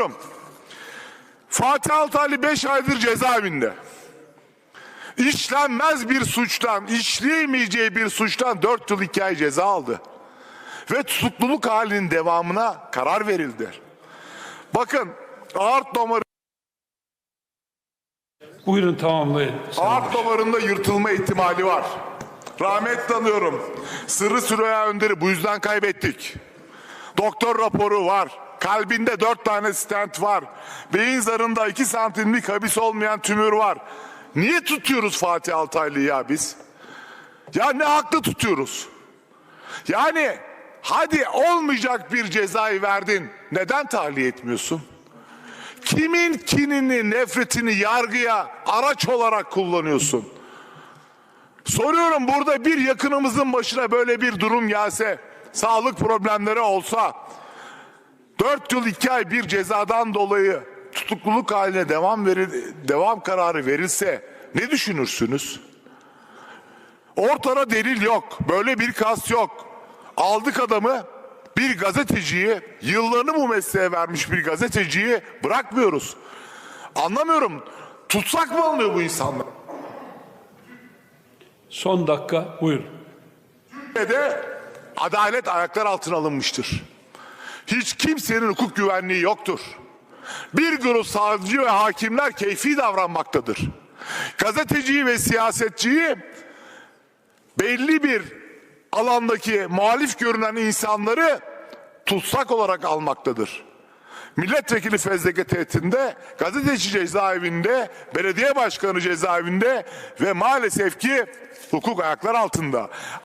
Soruyorum. Fatih Altaylı 5 aydır cezaevinde. İşlenmez bir suçtan, işleyemeyeceği bir suçtan 4 yıl 2 ay ceza aldı. Ve tutukluluk halinin devamına karar verildi. Bakın aort damarı Buyurun tamamlayın. Aort damarında yırtılma ihtimali var. Rahmet anıyorum. Sırrı Süreyya Önder'i bu yüzden kaybettik. Doktor raporu var. Kalbinde dört tane stent var. Beyin zarında iki santimlik habis olmayan tümör var. Niye tutuyoruz Fatih Altaylı'yı ya biz? Ya ne haklı tutuyoruz? Yani hadi olmayacak bir cezayı verdin. Neden tahliye etmiyorsun? Kimin kinini, nefretini yargıya araç olarak kullanıyorsun? Soruyorum burada bir yakınımızın başına böyle bir durum gelse, sağlık problemleri olsa, 4 yıl 2 ay bir cezadan dolayı tutukluluk haline devam veril, devam kararı verilse ne düşünürsünüz? Ortada delil yok. Böyle bir kas yok. Aldık adamı bir gazeteciyi yıllarını bu mesleğe vermiş bir gazeteciyi bırakmıyoruz. Anlamıyorum. Tutsak mı alınıyor bu insanlar? Son dakika buyurun. de adalet ayaklar altına alınmıştır. Hiç kimsenin hukuk güvenliği yoktur. Bir grup savcı ve hakimler keyfi davranmaktadır. Gazeteciyi ve siyasetçiyi belli bir alandaki muhalif görünen insanları tutsak olarak almaktadır. Milletvekili fezleke tehditinde, gazeteci cezaevinde, belediye başkanı cezaevinde ve maalesef ki hukuk ayaklar altında.